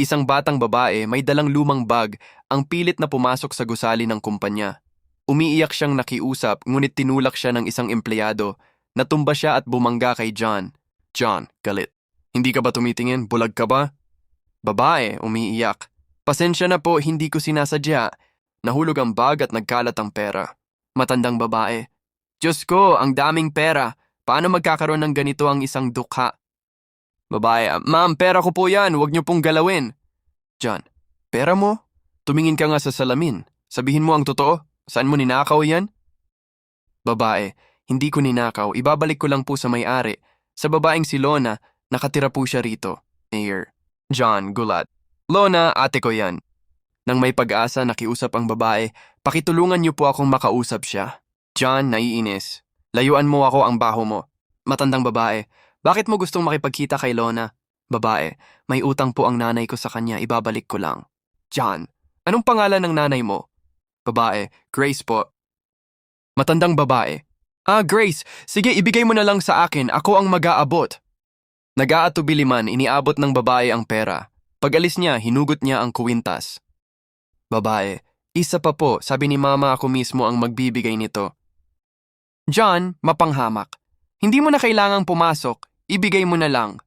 Isang batang babae may dalang lumang bag ang pilit na pumasok sa gusali ng kumpanya. Umiiyak siyang nakiusap ngunit tinulak siya ng isang empleyado. Natumba siya at bumangga kay John. John, galit. Hindi ka ba tumitingin? Bulag ka ba? Babae, umiiyak. Pasensya na po, hindi ko sinasadya. Nahulog ang bag at nagkalat ang pera. Matandang babae. Diyos ko, ang daming pera. Paano magkakaroon ng ganito ang isang dukha? Babae, ma'am, pera ko po yan. Huwag niyo pong galawin. John, pera mo? Tumingin ka nga sa salamin. Sabihin mo ang totoo. Saan mo ninakaw yan? Babae, hindi ko ninakaw. Ibabalik ko lang po sa may-ari. Sa babaeng si Lona, nakatira po siya rito. Mayor. John, gulat. Lona, ate ko yan. Nang may pag-asa, nakiusap ang babae, pakitulungan niyo po akong makausap siya. John, naiinis. Layuan mo ako ang baho mo. Matandang babae, bakit mo gustong makipagkita kay Lona? Babae, may utang po ang nanay ko sa kanya, ibabalik ko lang. John, anong pangalan ng nanay mo? Babae, Grace po. Matandang babae. Ah, Grace, sige ibigay mo na lang sa akin, ako ang mag-aabot. Nag-aatubili man, iniabot ng babae ang pera. Pag-alis niya, hinugot niya ang kuwintas. Babae, isa pa po, sabi ni mama ako mismo ang magbibigay nito. John, mapanghamak. Hindi mo na kailangang pumasok, ibigay mo na lang.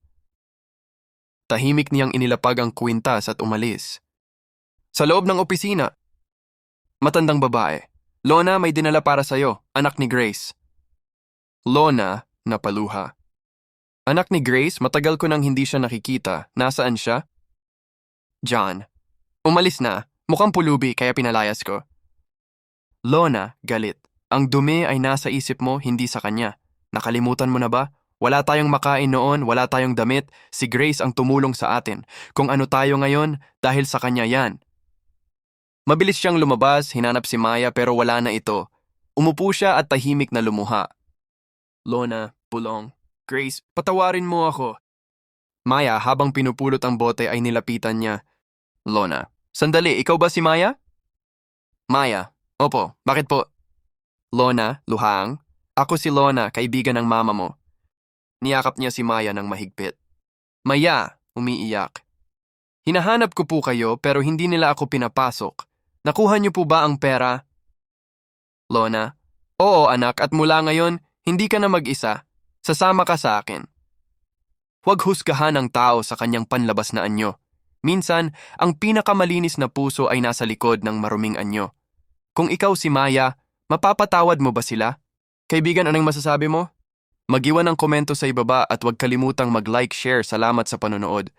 Tahimik niyang inilapag ang kuwintas at umalis. Sa loob ng opisina. Matandang babae. Lona, may dinala para sa'yo, anak ni Grace. Lona, napaluha. Anak ni Grace, matagal ko nang hindi siya nakikita. Nasaan siya? John. Umalis na. Mukhang pulubi kaya pinalayas ko. Lona, galit. Ang dumi ay nasa isip mo, hindi sa kanya. Nakalimutan mo na ba? Wala tayong makain noon, wala tayong damit. Si Grace ang tumulong sa atin. Kung ano tayo ngayon, dahil sa kanya yan. Mabilis siyang lumabas, hinanap si Maya pero wala na ito. Umupo siya at tahimik na lumuha. Lona, Pulong, Grace, patawarin mo ako. Maya, habang pinupulot ang bote ay nilapitan niya. Lona, sandali, ikaw ba si Maya? Maya, opo, bakit po? Lona, luhang. Ako si Lona, kaibigan ng mama mo. Niyakap niya si Maya ng mahigpit. Maya, umiiyak. Hinahanap ko po kayo pero hindi nila ako pinapasok. Nakuha niyo po ba ang pera? Lona, oo anak at mula ngayon, hindi ka na mag-isa. Sasama ka sa akin. Huwag husgahan ang tao sa kanyang panlabas na anyo. Minsan, ang pinakamalinis na puso ay nasa likod ng maruming anyo. Kung ikaw si Maya, mapapatawad mo ba sila? Kaibigan, anong masasabi mo? Magiwan ng komento sa ibaba at huwag kalimutang mag-like, share. Salamat sa panonood.